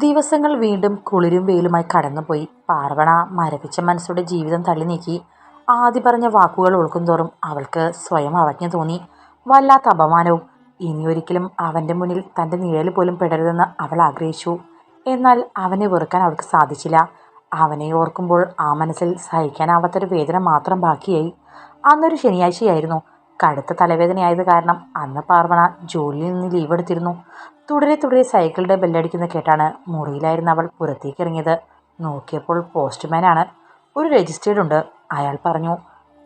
ദിവസങ്ങൾ വീണ്ടും കുളിരും വെയിലുമായി കടന്നുപോയി. പാർവണ മരവിച്ച മനസ്സോടെ ജീവിതം തള്ളി നീക്കി ആദ്യ പറഞ്ഞ വാക്കുകൾ ഉൾക്കുംതോറും അവൾക്ക് സ്വയം അവജ്ഞ തോന്നി. വല്ലാത്ത അപമാനവും ഇനിയൊരിക്കലും അവന്റെ മുന്നിൽ തന്റെ നിഴൽ പോലും പെടരുതെന്ന് അവൾ ആഗ്രഹിച്ചു. എന്നാൽ അവനെ വെറുക്കാൻ അവൾക്ക് സാധിച്ചില്ല. അവനെ ഓർക്കുമ്പോൾ ആ മനസ്സിൽ സഹിക്കാനാവാത്തൊരു വേദന മാത്രം ബാക്കിയായി. അന്നൊരു ശനിയാഴ്ചയായിരുന്നു. കടുത്ത തലവേദനയായത് കാരണം അന്ന് പാർവണ ജോലിയിൽ നിന്ന് ലീവ് എടുത്തിരുന്നു. തുടരെ തുടരെ സൈക്കിളുടെ ബെല്ലടിക്കുന്ന കേട്ടാണ് മുറിയിലായിരുന്ന അവൾ പുറത്തേക്ക് ഇറങ്ങിയത്. നോക്കിയപ്പോൾ പോസ്റ്റ്മാനാണ് ഒരു രജിസ്റ്റേർഡ് ഉണ്ട്. അയാൾ പറഞ്ഞു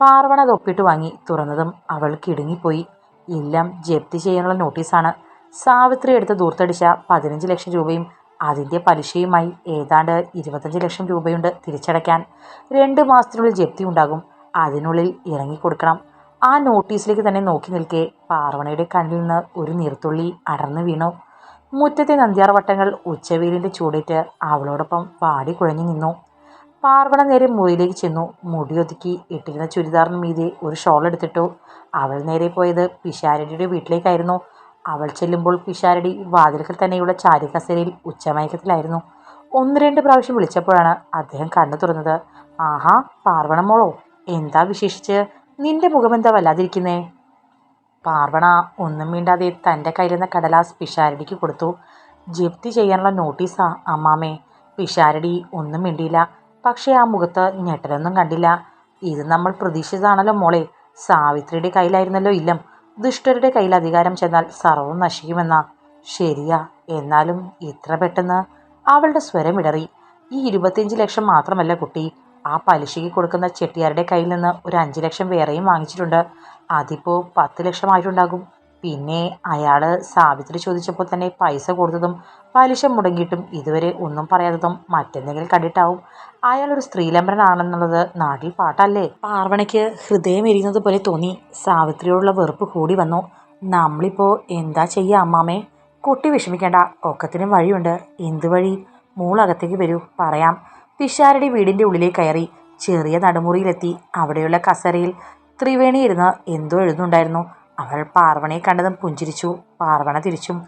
പാർവണ തൊപ്പിട്ട് വാങ്ങി. തുറന്നതും അവൾ കിടുങ്ങിപ്പോയി. എല്ലാം ജപ്തി ചെയ്യാനുള്ള നോട്ടീസാണ് സാവിത്രി എടുത്ത് ദൂർത്തടിച്ച പതിനഞ്ച് ലക്ഷം രൂപയും അതിന്റെ പലിശയുമായി ഏതാണ്ട് ഇരുപത്തഞ്ച് ലക്ഷം രൂപയുണ്ട് തിരിച്ചടയ്ക്കാൻ. രണ്ട് മാസത്തിനുള്ളിൽ ജപ്തി ഉണ്ടാകും. അതിനുള്ളിൽ ഇറങ്ങിക്കൊടുക്കണം. ആ നോട്ടീസിലേക്ക് തന്നെ നോക്കി നിൽക്കെ. പാർവണയുടെ കണ്ണിൽ നിന്ന് ഒരു നീർത്തുള്ളി അടർന്നു വീണു. മുറ്റത്തെ നന്ദിയാർ വട്ടങ്ങൾ ഉച്ചവെയിലിന്റെ ചൂടേറ്റ് അവളോടൊപ്പം പാടി കുഴഞ്ഞു നിന്നു. പാർവണ നേരെ മുറിയിലേക്ക് ചെന്നു. മുടിയൊതുക്കി ഇട്ടിരുന്ന ചുരിദാറിന് മീതെ ഒരു ഷോൾ എടുത്തിട്ടു. അവൾ നേരെ പോയത് പിഷാരടിയുടെ വീട്ടിലേക്കായിരുന്നു. അവൾ ചെല്ലുമ്പോൾ പിഷാരടി വാതിൽക്കൽ തന്നെയുള്ള ചാരികസേരയിൽ ഉച്ചമയക്കത്തിലായിരുന്നു. ഒന്ന് രണ്ട് പ്രാവശ്യം വിളിച്ചപ്പോഴാണ് അദ്ദേഹം കണ്ണു തുറന്നത്. ആഹാ പാർവണ മോളോ എന്താ വിശേഷിച്ച്? നിന്റെ മുഖമെന്താ വല്ലാതിരിക്കുന്നേ? പാർവണ ഒന്നും മിണ്ടാതെ തന്റെ കയ്യിലിരുന്ന കടലാസ് പിഷാരടിക്ക് കൊടുത്തു. ജപ്തി ചെയ്യാനുള്ള നോട്ടീസാ അമ്മാമേ. പിഷാരടി ഒന്നും മിണ്ടിയില്ല. പക്ഷേ ആ മുഖത്ത് ഞെട്ടലൊന്നും കണ്ടില്ല. ഇത് നമ്മൾ പ്രതീക്ഷിച്ചതാണല്ലോ മോളെ. സാവിത്രിയുടെ കയ്യിലായിരുന്നല്ലോ ഇല്ലം. ദുഷ്ടരുടെ കയ്യിൽ അധികാരം ചെന്നാൽ സർവം നശിക്കുമെന്നാ. ശരിയാ എന്നാലും ഇത്ര പെട്ടെന്ന് അവളുടെ സ്വരം ഇടറി. ഈ ഇരുപത്തിയഞ്ച് ലക്ഷം മാത്രമല്ല കുട്ടി. ആ പലിശയ്ക്ക് കൊടുക്കുന്ന ചെട്ടിയാരുടെ കയ്യിൽ നിന്ന് ഒരു അഞ്ച് ലക്ഷം വേറെയും വാങ്ങിച്ചിട്ടുണ്ട്. അതിപ്പോൾ പത്ത് ലക്ഷമായിട്ടുണ്ടാകും. പിന്നെ അയാൾ സാവിത്രി ചോദിച്ചപ്പോൾ തന്നെ പൈസ കൊടുത്തതും പലിശ മുടങ്ങിയിട്ടും ഇതുവരെ ഒന്നും പറയാത്തതും മറ്റെന്തെങ്കിലും കണ്ടിട്ടാവും. അയാൾ ഒരു സ്ത്രീലംബരനാണെന്നുള്ളത് നാട്ടിൽ പാട്ടല്ലേ? പാർവണയ്ക്ക് ഹൃദയം എരിയുന്നത് പോലെ തോന്നി. സാവിത്രിയോടുള്ള വെറുപ്പ് കൂടി വന്നു. നമ്മളിപ്പോൾ എന്താ ചെയ്യുക അമ്മാമേ? കുട്ടി വിഷമിക്കേണ്ട. ഒക്കത്തിനും വഴിയുണ്ട്. എന്ത് വഴി? മൂളകത്തേക്ക് വരൂ. പറയാം. പിഷാരടി വീടിന്റെ ഉള്ളിലേക്ക് കയറി ചെറിയ നടുമുറിയിലെത്തി. അവിടെയുള്ള കസരയിൽ ത്രിവേണി ഇരുന്ന് എന്തോ എഴുതുന്നുണ്ടായിരുന്നു. അവൾ പാർവണയെ കണ്ടതും പുഞ്ചിരിച്ചു. പാർവണ തിരിച്ചും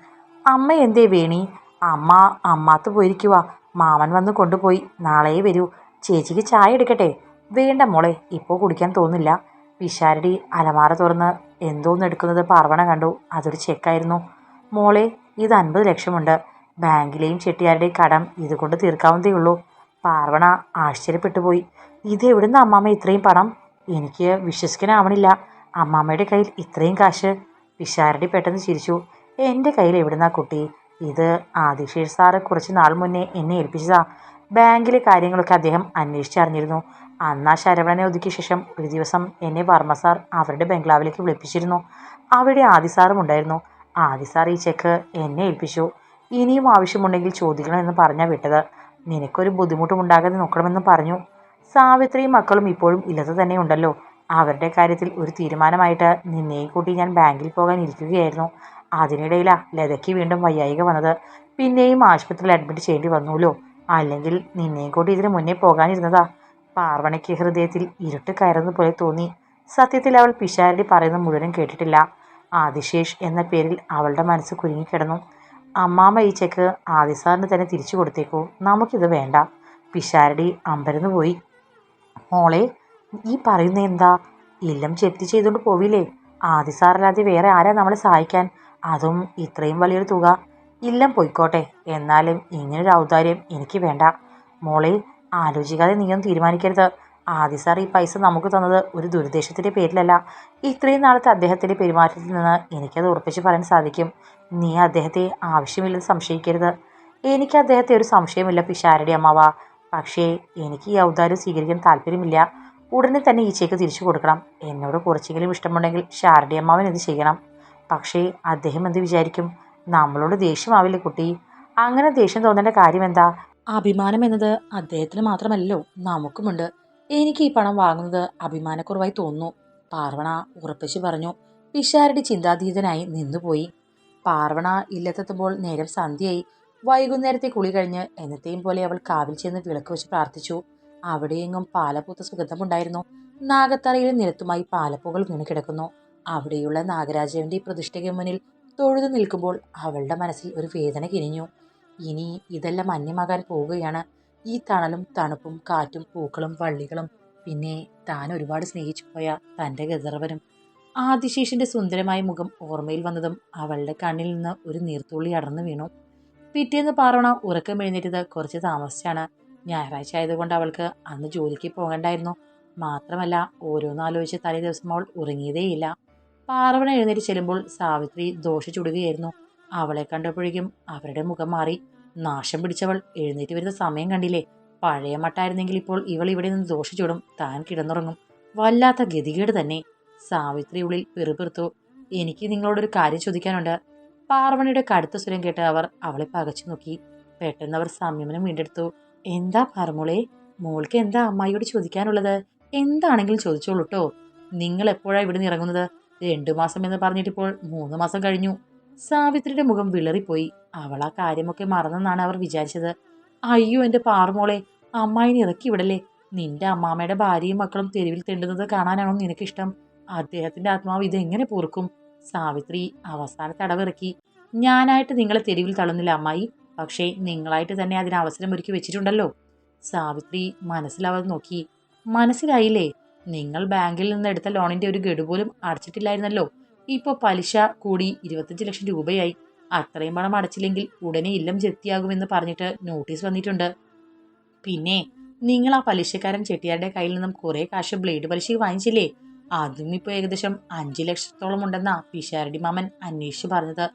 അമ്മ എന്തേ വേണി? അമ്മ അമ്മാത്ത് പോയിരിക്കുക മാമൻ വന്ന് കൊണ്ടുപോയി. നാളെ വരൂ. ചേച്ചിക്ക് ചായ എടുക്കട്ടെ? വേണ്ട മോളെ ഇപ്പോൾ കുടിക്കാൻ തോന്നില്ല. പിഷാരടി അലമാര തുറന്ന് എന്തോന്ന് എടുക്കുന്നത് പാർവണ കണ്ടു. അതൊരു ചെക്കായിരുന്നു. മോളെ ഇത് അൻപത് ലക്ഷമുണ്ട്. ബാങ്കിലെയും ചെട്ടിയാരുടെയും കടം ഇതുകൊണ്ട് തീർക്കാവുന്നതേ ഉള്ളൂ പാർവണ ആശ്ചര്യപ്പെട്ടു പോയി. ഇത് എവിടുന്ന് അമ്മാമ്മ ഇത്രയും പണം? എനിക്ക് വിശ്വസിക്കാനാവണില്ല. അമ്മാമ്മയുടെ കയ്യിൽ ഇത്രയും കാശ്. പിഷാരടി പെട്ടെന്ന് ചിരിച്ചു. എന്റെ കയ്യിൽ എവിടുന്നാ കുട്ടി? ഇത് ആദിഷീർ സാറ് കുറച്ച് നാൾ മുന്നേ എന്നെ ഏൽപ്പിച്ചതാ. ബാങ്കിലെ കാര്യങ്ങളൊക്കെ അദ്ദേഹം അന്വേഷിച്ചറിഞ്ഞിരുന്നു അന്ന് ശരവണനെ ഒതുക്കിയ ശേഷം ഒരു ദിവസം എന്നെ വർമ്മ സാർ അവരുടെ ബംഗ്ലാവിലേക്ക് വിളിപ്പിച്ചിരുന്നു. അവിടെ ആദി സാറും ഉണ്ടായിരുന്നു. ആദി സാർ ഈ ചെക്ക് എന്നെ ഏൽപ്പിച്ചു. ഇനിയും ആവശ്യമുണ്ടെങ്കിൽ ചോദിക്കണമെന്ന് പറഞ്ഞാൽ വിട്ടത്. നിനക്കൊരു ബുദ്ധിമുട്ടും ഉണ്ടാകാതെ നോക്കണമെന്ന് പറഞ്ഞു. സാവിത്രിയും മക്കളും ഇപ്പോഴും ഇല്ലാതെ തന്നെ ഉണ്ടല്ലോ അവരുടെ കാര്യത്തിൽ ഒരു തീരുമാനമായിട്ട് നിന്നെയും കൂട്ടി ഞാൻ ബാങ്കിൽ പോകാൻ ഇരിക്കുകയായിരുന്നു. അതിനിടയിലാ ലതയ്ക്ക് വീണ്ടും വയ്യായിക വന്നത്. പിന്നെയും ആശുപത്രിയിൽ അഡ്മിറ്റ് ചെയ്യേണ്ടി വന്നുല്ലോ. അല്ലെങ്കിൽ നിന്നെയും കൂട്ടി ഇതിന് മുന്നേ പോകാനിരുന്നതാ. പാർവണയ്ക്ക് ഹൃദയത്തിൽ ഇരുട്ട് കയറുന്ന പോലെ തോന്നി. സത്യത്തിൽ അവൾ പിഷാരടി പറയുന്ന മുഴുവനും കേട്ടിട്ടില്ല. ആദിശേഷ് എന്ന പേരിൽ അവളുടെ മനസ്സ് കുരുങ്ങിക്കിടന്നു. അമ്മാമ്മ ഈ ചെക്ക് ആദിസാറിന് തന്നെ തിരിച്ചു കൊടുത്തേക്കോ. നമുക്കിത് വേണ്ട. പിഷാരടി അമ്പരന്ന് പോയി. മോളെ ഈ പറയുന്ന എന്താ? ഇല്ലം ചെത്തി ചെയ്തുകൊണ്ട് പോവില്ലേ? ആദിസാറല്ലാതെ വേറെ ആരാ നമ്മളെ സഹായിക്കാൻ? അതും ഇത്രയും വലിയൊരു തുക. ഇല്ലം പോയിക്കോട്ടെ. എന്നാലും ഇങ്ങനൊരു ഔദാര്യം എനിക്ക് വേണ്ട. മോളെ ആലോചിക്കാതെ നീയൊന്നും തീരുമാനിക്കരുത്. ആദി സാർ ഈ പൈസ നമുക്ക് തന്നത് ഒരു ദുരുദ്ദേശത്തിന്റെ പേരിലല്ല. ഇത്രയും നാളത്തെ അദ്ദേഹത്തിന്റെ പെരുമാറ്റത്തിൽ നിന്ന് എനിക്കത് ഉറപ്പിച്ച് പറയാൻ സാധിക്കും. നീ അദ്ദേഹത്തെ ആവശ്യമില്ലെന്ന് സംശയിക്കരുത്. എനിക്ക് അദ്ദേഹത്തെ ഒരു സംശയമില്ല പിഷാരടി അമ്മാവ. പക്ഷേ എനിക്ക് ഈ ഔദാര്യം സ്വീകരിക്കാൻ താല്പര്യമില്ല. ഉടനെ തന്നെ ഈ തിരിച്ചു കൊടുക്കണം. എന്നോട് കുറച്ചെങ്കിലും ഇഷ്ടമുണ്ടെങ്കിൽ ഷാരടി അമ്മാവൻ ഇത് ചെയ്യണം. പക്ഷേ അദ്ദേഹം എന്ത് വിചാരിക്കും? നമ്മളോട് ദേഷ്യമാവില്ലേ കുട്ടി? അങ്ങനെ ദേഷ്യം തോന്നേണ്ട കാര്യം എന്താ? അഭിമാനം എന്നത് അദ്ദേഹത്തിന് മാത്രമല്ലല്ലോ നമുക്കുമുണ്ട്. എനിക്ക് ഈ പണം വാങ്ങുന്നത് അഭിമാനക്കുറവായി തോന്നുന്നു. പാർവണ ഉറപ്പിച്ചു പറഞ്ഞു. പിഷാരടി ചിന്താതീതനായി നിന്നുപോയി. പാർവണ ഇല്ലത്തെത്തുമ്പോൾ നേരം സന്ധ്യയായി. വൈകുന്നേരത്തെ കുളി കഴിഞ്ഞ് എന്നത്തെയും പോലെ അവൾ കാവിൽ ചെന്ന് വിളക്ക് വെച്ച് പ്രാർത്ഥിച്ചു. അവിടെയെങ്ങും പാലപ്പൂത്ത സുഗന്ധമുണ്ടായിരുന്നു. നാഗത്തറയിൽ നിരത്തുമായി പാലപ്പൂകൾ വീണ് കിടക്കുന്നു. അവിടെയുള്ള നാഗരാജവിന്റെ പ്രതിഷ്ഠയ്ക്ക് മുന്നിൽ തൊഴുതു നിൽക്കുമ്പോൾ അവളുടെ മനസ്സിൽ ഒരു വേദന കിനിഞ്ഞു. ഇനി ഇതെല്ലാം അന്യമാകാൻ പോവുകയാണ്. ഈ തണലും തണുപ്പും കാറ്റും പൂക്കളും വള്ളികളും. പിന്നെ താൻ ഒരുപാട് സ്നേഹിച്ചു പോയ തന്റെ ഗന്ധർവനും ആദിശേഷിന്റെ സുന്ദരമായ മുഖം ഓർമ്മയിൽ വന്നതും അവളുടെ കണ്ണിൽ നിന്ന് ഒരു നീർത്തുള്ളി അടർന്നു വീണു. പിറ്റേന്ന് പാറോണ ഉറക്കം എഴുന്നേറ്റത് കുറച്ച് താമസിച്ചാണ്. ഞായറാഴ്ച ആയതുകൊണ്ട് അവൾക്ക് അന്ന് ജോലിക്ക് പോകണ്ടായിരുന്നു. മാത്രമല്ല ഓരോന്നാലോചിച്ച് തലേ ദിവസം അവൾ ഉറങ്ങിയതേയില്ല. പാർവണ എഴുന്നേറ്റ് ചെല്ലുമ്പോൾ സാവിത്രി ദോഷ ചുടുകയായിരുന്നു. അവളെ കണ്ടപ്പോഴേക്കും അവരുടെ മുഖം മാറി. നാശം പിടിച്ചവൾ എഴുന്നേറ്റ് വരുന്ന സമയം കണ്ടില്ലേ? പഴയ മട്ടായിരുന്നെങ്കിൽ ഇപ്പോൾ ഇവൾ ഇവിടെ നിന്ന് ദോഷ ചുടും. താൻ കിടന്നുറങ്ങും. വല്ലാത്ത ഗതികേട് തന്നെ. സാവിത്രി ഉള്ളിൽ പിറുപിറുത്തു എനിക്ക് നിങ്ങളോടൊരു കാര്യം ചോദിക്കാനുണ്ട്. പാർവണിയുടെ കടുത്ത സ്വരം കേട്ട് അവർ അവളെ പകച്ചു നോക്കി. പെട്ടെന്ന് അവർ സംയമനം വീണ്ടെടുത്തു. എന്താ പാർമോളെ മോൾക്ക് എന്താ അമ്മായിയോട് ചോദിക്കാനുള്ളത്? എന്താണെങ്കിലും ചോദിച്ചോളൂ കേട്ടോ നിങ്ങൾ എപ്പോഴാണ് ഇവിടെ നിന്ന് ഇറങ്ങുന്നത്? രണ്ടു മാസം എന്ന് പറഞ്ഞിട്ടിപ്പോൾ മൂന്ന് മാസം കഴിഞ്ഞു. സാവിത്രിയുടെ മുഖം വിളറിപ്പോയി. അവൾ ആ കാര്യമൊക്കെ മറന്നെന്നാണ് അവർ വിചാരിച്ചത്. അയ്യോ എന്റെ പാർമോളെ അമ്മായിനെ ഇറക്കി വിടല്ലേ? നിന്റെ അമ്മാമ്മയുടെ ഭാര്യയും മക്കളും തെരുവിൽ തെണ്ടുന്നത് കാണാനാണോ നിനക്കിഷ്ടം? അദ്ദേഹത്തിന്റെ ആത്മാവ് ഇതെങ്ങനെ പൊറുക്കും? സാവിത്രി അവസാന തടവിറക്കി ഞാനായിട്ട് നിങ്ങളെ തെരുവിൽ തള്ളുന്നില്ല അമ്മായി. പക്ഷേ നിങ്ങളായിട്ട് തന്നെ അതിന് അവസരം ഒരുക്കി വെച്ചിട്ടുണ്ടല്ലോ. സാവിത്രി മനസ്സിലാവാതെ നോക്കി. മനസ്സിലായില്ലേ? നിങ്ങൾ ബാങ്കിൽ നിന്ന് എടുത്ത ലോണിന്റെ ഒരു ഗഡു പോലും അടച്ചിട്ടില്ലായിരുന്നല്ലോ. ഇപ്പോൾ പലിശ കൂടി ഇരുപത്തഞ്ച് ലക്ഷം രൂപയായി. അത്രയും പണം അടച്ചില്ലെങ്കിൽ ഉടനെ ഇല്ലം ചെത്തിയാകുമെന്ന് പറഞ്ഞിട്ട് നോട്ടീസ് വന്നിട്ടുണ്ട്. പിന്നെ നിങ്ങൾ ആ പലിശക്കാരൻ ചെട്ടിയാരുടെ കയ്യിൽ നിന്നും കുറേ കാശ് ബ്ലേഡ് പലിശ വാങ്ങിച്ചില്ലേ? അതും ഇപ്പോൾ ഏകദേശം അഞ്ച് ലക്ഷത്തോളം ഉണ്ടെന്നാ പിഷാരടി മാമൻ അന്വേഷിച്ച് പറഞ്ഞത്.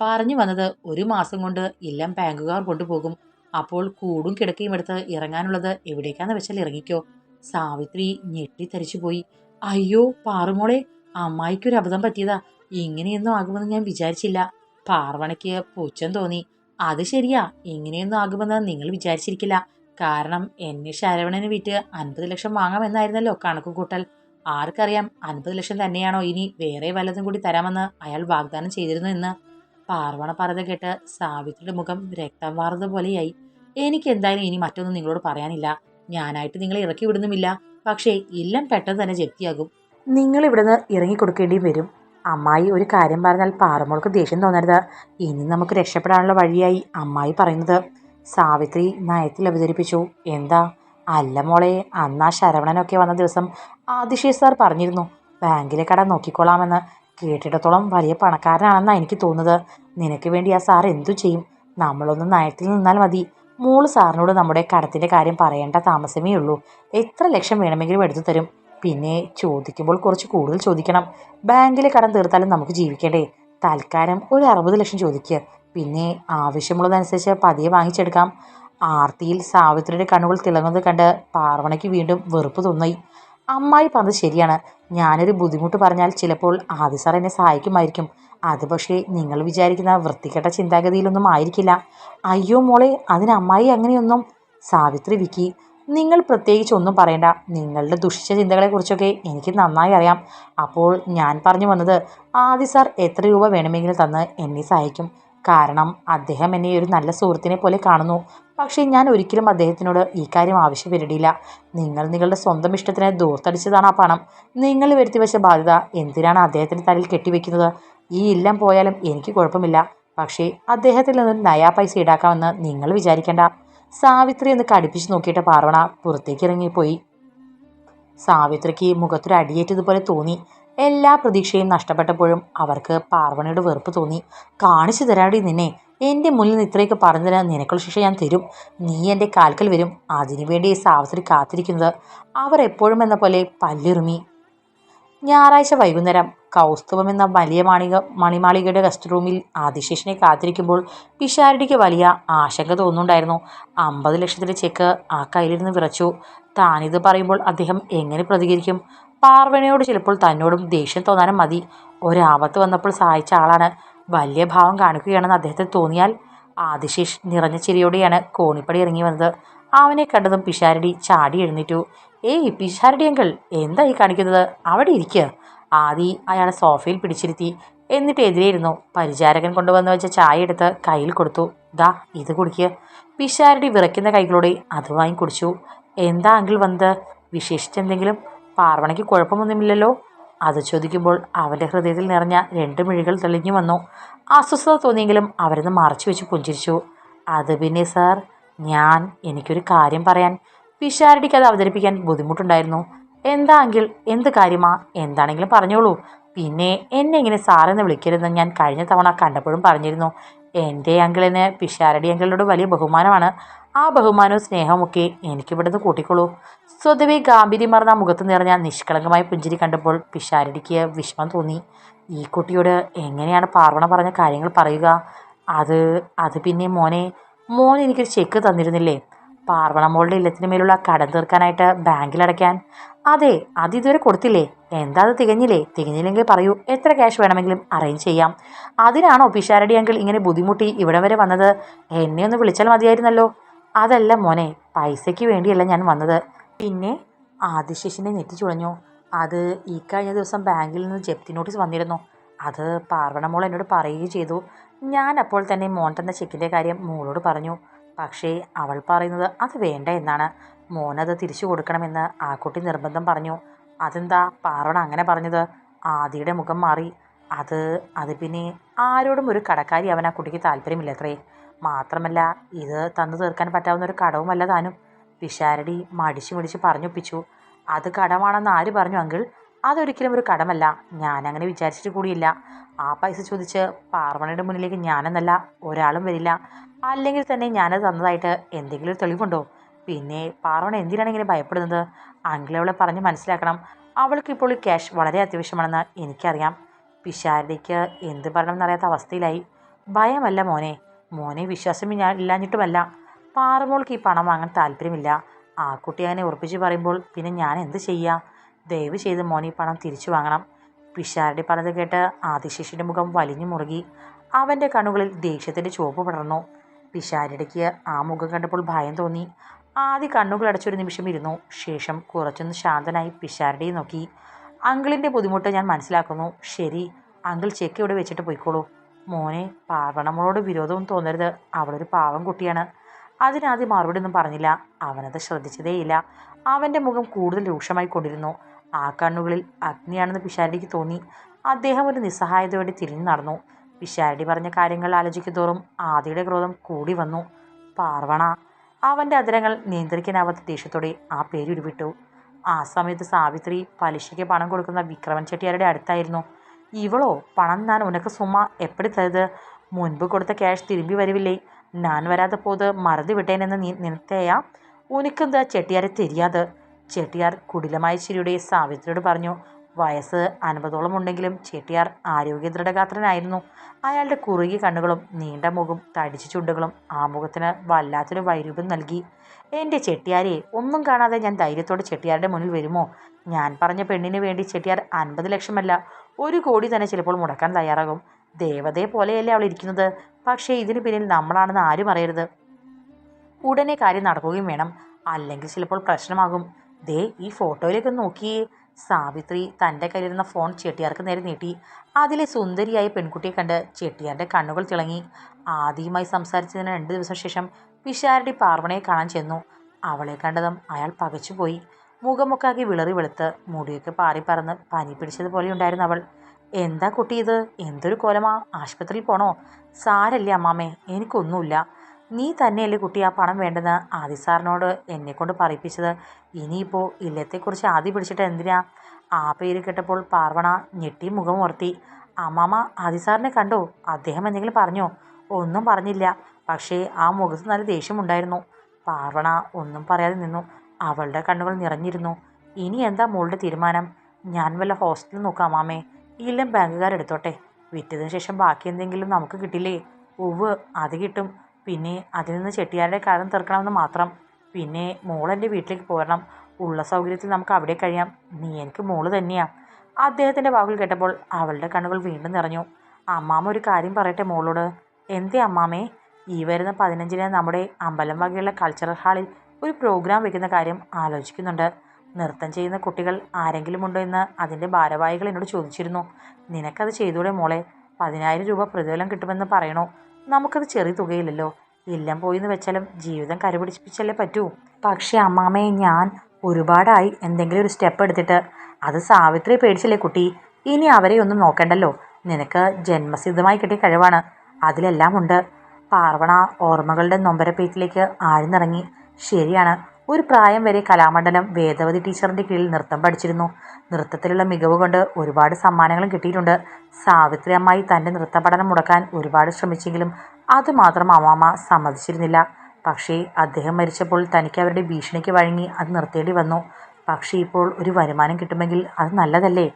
പറഞ്ഞു വന്നത് ഒരു മാസം കൊണ്ട് എല്ലാം ബാങ്കുകാർ കൊണ്ടുപോകും. അപ്പോൾ കൂടും കിടക്കയും എടുത്ത് ഇറങ്ങാനുള്ളത് എവിടേക്കാന്ന് വെച്ചാൽ ഇറങ്ങിക്കോ. സാവിത്രി ഞെട്ടിത്തരിച്ചു പോയി. അയ്യോ പാറുമോളെ അമ്മായിക്കൊരു അബദ്ധം പറ്റിയതാ. ഇങ്ങനെയൊന്നും ആകുമെന്ന് ഞാൻ വിചാരിച്ചില്ല. പാർവണയ്ക്ക് പുച്ഛം തോന്നി. അത് ശരിയാ ഇങ്ങനെയൊന്നും ആകുമെന്ന് നിങ്ങൾ വിചാരിച്ചിരിക്കില്ല. കാരണം എന്നെ ശരവണന് വിറ്റ് അൻപത് ലക്ഷം വാങ്ങാമെന്നായിരുന്നല്ലോ കണക്ക് കൂട്ടൽ ആർക്കറിയാം അൻപത് ലക്ഷം തന്നെയാണോ ഇനി വേറെ വല്ലതും കൂടി തരാമെന്ന് അയാൾ വാഗ്ദാനം ചെയ്തിരുന്നു എന്ന്. പാർവണ പറഞ്ഞ കേട്ട് സാവിത്രിയുടെ മുഖം രക്തം വാർന്നതുപോലെയായി എനിക്ക് എന്തായാലും ഇനി മറ്റൊന്നും നിങ്ങളോട് പറയാനില്ല. ഞാനായിട്ട് നിങ്ങളെ ഇറക്കി വിടുന്നുമില്ല. പക്ഷേ എല്ലാം പെട്ടെന്ന് തന്നെ ജപ്തിയാകും. നിങ്ങൾ ഇവിടുന്ന് ഇറങ്ങി കൊടുക്കേണ്ടി വരും. അമ്മായി ഒരു കാര്യം പറഞ്ഞാൽ പാറമോൾക്ക് ദേഷ്യം തോന്നരുത്. ഇനി നമുക്ക് രക്ഷപ്പെടാനുള്ള വഴിയായി അമ്മായി പറയുന്നത്. സാവിത്രി നയത്തിൽ അവതരിപ്പിച്ചു. എന്താ? അല്ല മോളെ അന്ന് ആ ശരവണനൊക്കെ വന്ന ദിവസം ആദിഷി സാർ പറഞ്ഞിരുന്നു ബാങ്കിലെ കട നോക്കിക്കൊള്ളാമെന്ന്. കേട്ടിടത്തോളം വലിയ പണക്കാരനാണെന്നാണ് എനിക്ക് തോന്നുന്നത്. നിനക്ക് വേണ്ടി ആ സാർ എന്തു ചെയ്യും? നമ്മളൊന്ന് നയത്തിൽ നിന്നാൽ മതി. മോൾ സാറിനോട് നമ്മുടെ കടത്തിന്റെ കാര്യം പറയേണ്ട താമസമേ ഉള്ളൂ. എത്ര ലക്ഷം വേണമെങ്കിലും എടുത്തു തരും. പിന്നെ ചോദിക്കുമ്പോൾ കുറച്ച് കൂടുതൽ ചോദിക്കണം. ബാങ്കിലെ കടം തീർത്താലും നമുക്ക് ജീവിക്കണ്ടേ? തൽക്കാലം ഒരു അറുപത് ലക്ഷം ചോദിക്കുക പിന്നെ ആവശ്യമുള്ളതനുസരിച്ച് പതിയെ വാങ്ങിച്ചെടുക്കാം. ആർത്തിയിൽ സാവിത്രിയുടെ കണ്ണുകൾ തിളങ്ങുന്നത് കണ്ട് പാർവണയ്ക്ക് വീണ്ടും വെറുപ്പ് തോന്നായി. അമ്മായി പറഞ്ഞത് ശരിയാണ്. ഞാനൊരു ബുദ്ധിമുട്ട് പറഞ്ഞാൽ ചിലപ്പോൾ ആദി സാർ എന്നെ സഹായിക്കുമായിരിക്കും. അത് പക്ഷേ നിങ്ങൾ വിചാരിക്കുന്ന വൃത്തികെട്ട ചിന്താഗതിയിലൊന്നും ആയിരിക്കില്ല. അയ്യോ മോളെ അതിന് അമ്മായി അങ്ങനെയൊന്നും? സാവിത്രി വിക്കി നിങ്ങൾ പ്രത്യേകിച്ച് ഒന്നും പറയണ്ട. നിങ്ങളുടെ ദുഷിച്ച ചിന്തകളെക്കുറിച്ചൊക്കെ എനിക്ക് നന്നായി അറിയാം. അപ്പോൾ ഞാൻ പറഞ്ഞു വന്നത് ആദി സാർ എത്ര രൂപ വേണമെങ്കിലും തന്ന് എന്നെ സഹായിക്കും. കാരണം അദ്ദേഹം എന്നെ ഒരു നല്ല സുഹൃത്തിനെ പോലെ കാണുന്നു. പക്ഷേ ഞാൻ ഒരിക്കലും അദ്ദേഹത്തിനോട് ഈ കാര്യം ആവശ്യപ്പെടില്ല നിങ്ങൾ നിങ്ങളുടെ സ്വന്തം ഇഷ്ടത്തിന് ദൂർത്തടിച്ചതാണ് ആ പണം. നിങ്ങൾ വരുത്തി വെച്ച ബാധ്യത എന്തിനാണ് അദ്ദേഹത്തിന്റെ തലയിൽ കെട്ടിവെക്കുന്നത്? ഈ ഇല്ലം പോയാലും എനിക്ക് കുഴപ്പമില്ല. പക്ഷേ അദ്ദേഹത്തിൽ നിന്നൊരു നയാ പൈസ ഈടാക്കാമെന്ന് നിങ്ങൾ വിചാരിക്കേണ്ട. സാവിത്രി എന്ന് കടുപ്പിച്ച് നോക്കിയിട്ട് പാർവണ പുറത്തേക്ക് ഇറങ്ങിപ്പോയി. സാവിത്രിക്ക് മുഖത്തൊരു അടിയേറ്റതുപോലെ തോന്നി. എല്ലാ പ്രതീക്ഷയും നഷ്ടപ്പെട്ടപ്പോഴും അവർക്ക് പാർവണിയുടെ വെറുപ്പ് തോന്നി. കാണിച്ചു തരാടി നിന്നെ. എന്റെ മുന്നിൽ നിന്ന് ഇത്രയൊക്കെ പറഞ്ഞു തരാൻ നിനക്കുള്ള ശിക്ഷ ഞാൻ തരും. നീ എന്റെ കാൽക്കൽ വരും. അതിനുവേണ്ടി ഈ സാവസരി കാത്തിരിക്കുന്നത്. അവർ എപ്പോഴും എന്ന പോലെ പല്ലിറുമി. ഞായറാഴ്ച വൈകുന്നേരം കൗസ്തുഭം എന്ന വലിയ മാണിക മണിമാളികയുടെ ഗസ്റ്റ് റൂമിൽ ആദിശേഷനെ കാത്തിരിക്കുമ്പോൾ പിഷാരടിക്ക് വലിയ ആശങ്ക തോന്നുന്നുണ്ടായിരുന്നു. അമ്പത് ലക്ഷത്തിന്റെ ചെക്ക് ആ കയ്യിലിരുന്ന് വിറച്ചു. താനിത് പറയുമ്പോൾ അദ്ദേഹം എങ്ങനെ പ്രതികരിക്കും? പാർവണയോട് ചിലപ്പോൾ തന്നോടും ദേഷ്യം തോന്നാനും മതി. ഒരാപത്ത് വന്നപ്പോൾ സഹായിച്ച ആളാണ്. വലിയ ഭാവം കാണിക്കുകയാണെന്ന് അദ്ദേഹത്തിന് തോന്നിയാൽ ആദിശേഷ് നിറഞ്ഞ ചിരിയോടെയാണ് കോണിപ്പടി ഇറങ്ങി വന്നത്. അവനെ കണ്ടതും പിഷാരടി ചാടി എഴുന്നേറ്റു. ഏയ് പിഷാരടി അങ്കിൾ എന്തായി കാണിക്കുന്നത്? അവിടെ ഇരിക്കുക ആദി അയാളെ സോഫയിൽ പിടിച്ചിരുത്തി. എന്നിട്ട് എതിരെയിരുന്നു. പരിചാരകൻ കൊണ്ടുവന്ന് വെച്ച ചായ എടുത്ത് കയ്യിൽ കൊടുത്തു. ദാ ഇത് കുടിക്കുക പിഷാരടി വിറയ്ക്കുന്ന കൈകളോടെ അത് വാങ്ങി കുടിച്ചു. എന്താ അങ്കിൾ വന്നത്? വിശേഷിച്ചെന്തെങ്കിലും പാർവണയ്ക്ക് കുഴപ്പമൊന്നുമില്ലല്ലോ. അത് ചോദിക്കുമ്പോൾ അവന്റെ ഹൃദയത്തിൽ നിറഞ്ഞ രണ്ട് മിഴികൾ തെളിഞ്ഞു വന്നു. അസ്വസ്ഥത തോന്നിയെങ്കിലും അവരത് മറച്ചു വെച്ച് പുഞ്ചിരിച്ചു. അത് പിന്നെ സാർ ഞാൻ എനിക്കൊരു കാര്യം പറയാൻ. പിഷാരടിക്ക് അത് അവതരിപ്പിക്കാൻ ബുദ്ധിമുട്ടുണ്ടായിരുന്നു. എന്താണെങ്കിൽ എന്ത് കാര്യമാ? എന്താണെങ്കിലും പറഞ്ഞോളൂ. പിന്നെ എന്നെ ഇങ്ങനെ സാറെന്ന് വിളിക്കരുതെന്ന് ഞാൻ കഴിഞ്ഞ തവണ കണ്ടപ്പോഴും പറഞ്ഞിരുന്നു. എന്റെ അങ്കിളിന് പിഷാരടി അങ്കിളിനോട് വലിയ ബഹുമാനമാണ്. ആ ബഹുമാനവും സ്നേഹമൊക്കെ എനിക്കിവിടുന്ന് കൂട്ടിക്കോളൂ സ്വതവേ ഗാംഭീര്യമാർന്ന മുഖത്ത് നിറഞ്ഞ നിഷ്കളങ്കമായ പുഞ്ചിരി കണ്ടപ്പോൾ പിഷാരടിക്ക് വിഷമം തോന്നി. ഈ കുട്ടിയോട് എങ്ങനെയാണ് പാർവണ പറഞ്ഞ കാര്യങ്ങൾ പറയുക? അത് അത് പിന്നെ മോനെ മോൻ എനിക്കൊരു ചെക്ക് തന്നിരുന്നില്ലേ? പാർവണ മോളുടെ ഇല്ലത്തിന് മേലുള്ള കടം തീർക്കാനായിട്ട് ബാങ്കിൽ അടയ്ക്കാൻ. അതെ അത് ഇതുവരെ കൊടുത്തില്ലേ? എന്താ അത് തികഞ്ഞില്ലേ? തികഞ്ഞില്ലെങ്കിൽ പറയൂ എത്ര ക്യാഷ് വേണമെങ്കിലും അറേഞ്ച് ചെയ്യാം. അതിനാണോ പിഷാരടി അങ്കിൾ ഇങ്ങനെ ബുദ്ധിമുട്ടി ഇവിടം വരെ വന്നത്? എന്നെ ഒന്ന് വിളിച്ചാൽ മതിയായിരുന്നല്ലോ. അതല്ല മോനെ പൈസയ്ക്ക് വേണ്ടിയല്ല ഞാൻ വന്നത്. പിന്നെ ആദിശേഷിനെ നെറ്റി ചുളഞ്ഞു. അത് ഈ കഴിഞ്ഞ ദിവസം ബാങ്കിൽ നിന്ന് ജപ്തി നോട്ടീസ് വന്നിരുന്നു. അത് പാർവണ മോൾ എന്നോട് പറയുകയും ചെയ്തു. ഞാൻ അപ്പോൾ തന്നെ മോൻ തന്ന ചെക്കിന്റെ കാര്യം മോളോട് പറഞ്ഞു. പക്ഷേ അവൾ പറയുന്നത് അത് വേണ്ട എന്നാണ്. മോനത് തിരിച്ചു കൊടുക്കണമെന്ന് ആ കുട്ടി നിർബന്ധം പറഞ്ഞു. അതെന്താ പാർവണ അങ്ങനെ പറഞ്ഞത്? ആദിയുടെ മുഖം മാറി. അത് അത് പിന്നെ ആരോടും ഒരു കടക്കാരി അവൻ ആ കുട്ടിക്ക് താല്പര്യമില്ലത്രേ. മാത്രമല്ല ഇത് തന്നു തീർക്കാൻ പറ്റാവുന്ന ഒരു കടവുമല്ല താനും. പിഷാരടി മടിച്ചു മടിച്ച് പറഞ്ഞൊപ്പിച്ചു. അത് കടമാണെന്ന് ആര് പറഞ്ഞു അങ്കിൾ? അതൊരിക്കലും ഒരു കടമല്ല. ഞാനങ്ങനെ വിചാരിച്ചിട്ട് കൂടിയില്ല. ആ പൈസ ചോദിച്ച് പാർവണയുടെ മുന്നിലേക്ക് ഞാനെന്നല്ല ഒരാളും വരില്ല. അല്ലെങ്കിൽ തന്നെ ഞാനത് തന്നതായിട്ട് എന്തെങ്കിലും ഒരു തെളിവുണ്ടോ? പിന്നെ പാർവണ എന്തിനാണ് ഇങ്ങനെ ഭയപ്പെടുന്നത്? അങ്കിൾ അവളെ പറഞ്ഞ് മനസ്സിലാക്കണം. അവൾക്ക് ഇപ്പോൾ ഈ ക്യാഷ് വളരെ അത്യാവശ്യമാണെന്ന് എനിക്കറിയാം. പിഷാരടിക്ക് എന്ത് പറയണമെന്നറിയാത്ത അവസ്ഥയിലായി. ഭയമല്ല മോനെ. മോനെ വിശ്വാസം ഇല്ലാഞ്ഞിട്ടുമല്ല. പാറമോൾക്ക് ഈ പണം വാങ്ങാൻ താല്പര്യമില്ല. ആ കുട്ടി അങ്ങനെ ഉറപ്പിച്ച് പറയുമ്പോൾ പിന്നെ ഞാൻ എന്ത് ചെയ്യുക ദയവ് ചെയ്ത് മോനെ ഈ പണം തിരിച്ചു വാങ്ങണം. പിഷാരടി പറഞ്ഞത് കേട്ട് ആദിശേഷിന്റെ മുഖം വലിഞ്ഞു മുറുകി. അവന്റെ കണ്ണുകളിൽ ദേഷ്യത്തിന്റെ ചുവപ്പ് പടർന്നു. പിഷാരടിക്ക് ആ മുഖം കണ്ടപ്പോൾ ഭയം തോന്നി. ആദ്യ കണ്ണുകൾ അടച്ചൊരു നിമിഷം ഇരുന്നു. ശേഷം കുറച്ചൊന്ന് ശാന്തനായി പിഷാരടിയെ നോക്കി. അങ്കിളിന്റെ ബുദ്ധിമുട്ട് ഞാൻ മനസ്സിലാക്കുന്നു. ശരി അങ്കിൾ ചെക്ക് ഇവിടെ വെച്ചിട്ട് പോയിക്കോളൂ. മോനെ പാർവണമോളോട് വിരോധവും തോന്നരുത്. അവളൊരു പാവം കുട്ടിയാണ്. അതിനാദ്യം മറുപടി ഒന്നും പറഞ്ഞില്ല. അവനത് ശ്രദ്ധിച്ചതേയില്ല. അവന്റെ മുഖം കൂടുതൽ രൂക്ഷമായി കൊണ്ടിരുന്നു. ആ കണ്ണുകളിൽ അഗ്നിയാണെന്ന് പിഷാരടിക്ക് തോന്നി. അദ്ദേഹം ഒരു നിസ്സഹായതയോടെ തിരിഞ്ഞു നടന്നു. പിഷാരടി പറഞ്ഞ കാര്യങ്ങൾ ആലോചിക്കുന്തോറും ആദിയുടെ ക്രോധം കൂടി വന്നു. പാർവണ അവന്റെ അതിരങ്ങൾ നിയന്ത്രിക്കാനാവാത്ത ദേഷ്യത്തോടെ ആ പേര് ഉരുവിട്ടു. ആ സമയത്ത് സാവിത്രി പലിശയ്ക്ക് പണം കൊടുക്കുന്ന വിക്രമൻ ചെട്ടിയാരുടെ അടുത്തായിരുന്നു. ഇവളോ? പണം ഞാൻ ഉനക്ക് സുമ എപ്പടി തരുത്? മുൻപ് കൊടുത്ത ക്യാഷ് തിരുമ്പി വരവില്ലേ? ഞാൻ വരാതെ പോത് മറന്നു വിട്ടേനെന്ന് നീ നിനക്കേയാ? ഉനിക്കെന്താ ചെട്ടിയാരെ തിരിയാത്? ചെട്ടിയാർ കുടിലമായ ചിരിയുടെ സാവിത്രിയോട് പറഞ്ഞു വയസ്സ് അൻപതോളം ഉണ്ടെങ്കിലും ചെട്ടിയാർ ആരോഗ്യ ദൃഢഗാത്രനായിരുന്നു. അയാളുടെ കുറുകിയ കണ്ണുകളും നീണ്ട മുഖം തടിച്ച ചുണ്ടുകളും ആ മുഖത്തിന് വല്ലാത്തൊരു വൈരൂപ്യം നൽകി. എന്റെ ചെട്ടിയാരെ ഒന്നും കാണാതെ ഞാൻ ധൈര്യത്തോടെ ചെട്ടിയാരുടെ മുന്നിൽ വരുമോ? ഞാൻ പറഞ്ഞ പെണ്ണിന് വേണ്ടി ചെട്ടിയാർ അൻപത് ലക്ഷമല്ല ഒരു കോടി തന്നെ ചിലപ്പോൾ മുടക്കാൻ തയ്യാറാകും. ദേവതയെ പോലെയല്ലേ അവൾ ഇരിക്കുന്നത്? പക്ഷേ ഇതിന് പിന്നിൽ നമ്മളാണെന്ന് ആരും അറിയരുത് ഉടനെ കാര്യം നടക്കുകയും വേണം. അല്ലെങ്കിൽ ചിലപ്പോൾ പ്രശ്നമാകും. ദേ ഈ ഫോട്ടോയിലേക്ക് നോക്കി സാവിത്രി തന്റെ കയ്യിലിരുന്ന ഫോൺ ചെട്ടിയാർക്ക് നേരെ നീട്ടി. അതിലെ സുന്ദരിയായ പെൺകുട്ടിയെ കണ്ട് ചെട്ടിയാരുടെ കണ്ണുകൾ തിളങ്ങി. ആദ്യമായി സംസാരിച്ചതിന് രണ്ട് ദിവസം ശേഷം പിഷാരടി പാർവണയെ കാണാൻ ചെന്നു. അവളെ കണ്ടതും അയാൾ പകച്ചുപോയി. മുഖമൊക്കാകെ വിളറി വെളുത്ത്. മുടിയൊക്കെ പാറി പറന്ന് പനി പിടിച്ചതുപോലെ ഉണ്ടായിരുന്നു അവൾ. എന്താ കുട്ടി ഇത്? എന്തൊരു കോലമാ? ആശുപത്രിയിൽ പോണോ? സാരല്ലേ അമ്മാമ്മേ എനിക്കൊന്നുമില്ല. നീ തന്നെയല്ലേ കുട്ടി ആ പണം വേണ്ടെന്ന് ആദി സാറിനോട് എന്നെക്കൊണ്ട് പറയിപ്പിച്ചത്? ഇനിയിപ്പോൾ ഇല്ലത്തെക്കുറിച്ച് ആദ്യം പിടിച്ചിട്ട് എന്തിനാ? ആ പേര് കേട്ടപ്പോൾ പാർവണ ഞെട്ടി മുഖം ഉയർത്തി. അമ്മാമ്മ ആദി സാറിനെ കണ്ടോ? അദ്ദേഹം എന്തെങ്കിലും പറഞ്ഞോ? ഒന്നും പറഞ്ഞില്ല. പക്ഷേ ആ മുഖത്ത് നല്ല ദേഷ്യമുണ്ടായിരുന്നു. പാർവണ ഒന്നും പറയാതെ നിന്നു. അവളുടെ കണ്ണുകൾ നിറഞ്ഞിരുന്നു. ഇനി എന്താ മോളുടെ തീരുമാനം? ഞാൻ വല്ല ഹോസ്റ്റലിൽ നോക്കാം അമ്മാമ്മേ ഇല്ലം ബാങ്കുകാരെടുത്തോട്ടെ. വിറ്റതിന് ശേഷം ബാക്കി എന്തെങ്കിലും നമുക്ക് കിട്ടില്ലേ? ഒവ് അത് കിട്ടും. പിന്നെ അതിൽ നിന്ന് ചെട്ടിയാരുടെ കാര്യം തീർക്കണമെന്ന് മാത്രം. പിന്നെ മോളെന്റെ വീട്ടിലേക്ക് പോരണം. ഉള്ള സൗകര്യത്തിൽ നമുക്ക് അവിടെ കഴിയാം. നീ എനിക്ക് മോൾ തന്നെയാ. അദ്ദേഹത്തിന്റെ വാക്കുകൾ കേട്ടപ്പോൾ അവളുടെ കണ്ണുകൾ വീണ്ടും നിറഞ്ഞു. അമ്മാമ്മ ഒരു കാര്യം പറയട്ടെ മോളോട്. എന്തേ അമ്മാമേ? ഈ വരുന്ന പതിനഞ്ചിന് നമ്മുടെ അമ്പലം വകയുള്ള കൾച്ചറൽ ഹാളിൽ ഒരു പ്രോഗ്രാം വെക്കുന്ന കാര്യം ആലോചിക്കുന്നുണ്ട്. നൃത്തം ചെയ്യുന്ന കുട്ടികൾ ആരെങ്കിലും ഉണ്ടോ എന്ന് അതിന്റെ ഭാരവാഹികൾ എന്നോട് ചോദിച്ചിരുന്നു. നിനക്കത് ചെയ്തൂടെ മോളെ? പതിനായിരം രൂപ പ്രതിഫലം കിട്ടുമെന്ന് പറയണോ? നമുക്കത് ചെറിയ തുകയില്ലല്ലോ. എല്ലാം പോയിന്ന് വെച്ചാലും ജീവിതം കരുപിടിപ്പിച്ചല്ലേ പറ്റൂ. പക്ഷേ അമ്മാമ്മയെ ഞാൻ ഒരുപാടായി എന്തെങ്കിലും ഒരു സ്റ്റെപ്പ് എടുത്തിട്ട് അത് സാവിത്രി പേടിച്ചില്ലേ കുട്ടി? ഇനി അവരെ ഒന്നും നോക്കണ്ടല്ലോ. നിനക്ക് ജന്മസിദ്ധമായി കിട്ടിയ കഴിവാണ്. അതിലെല്ലാം ഉണ്ട് പാർവണ ഓർമ്മകളുടെ നൊമ്പരപ്പേറ്റിലേക്ക് ആഴ്ന്നിറങ്ങി. ശരിയാണ്. ഒരു പ്രായം വരെ കലാമണ്ഡലം വേദവതി ടീച്ചറിന്റെ കീഴിൽ നൃത്തം പഠിച്ചിരുന്നു. നൃത്തത്തിലുള്ള മികവ് കൊണ്ട് ഒരുപാട് സമ്മാനങ്ങളും കിട്ടിയിട്ടുണ്ട്. സാവിത്രി അമ്മായി തന്റെ നൃത്ത പഠനം മുടക്കാൻ ഒരുപാട് ശ്രമിച്ചെങ്കിലും അതുമാത്രം അമ്മാമ്മ സമ്മതിച്ചിരുന്നില്ല. പക്ഷേ അദ്ദേഹം മരിച്ചപ്പോൾ തനിക്ക് അവരുടെ ഭീഷണിക്ക് വഴങ്ങി അത് നിർത്തേണ്ടി വന്നു. പക്ഷേ ഇപ്പോൾ ഒരു വരുമാനം കിട്ടുമെങ്കിൽ അത് നല്ലതല്ലേ?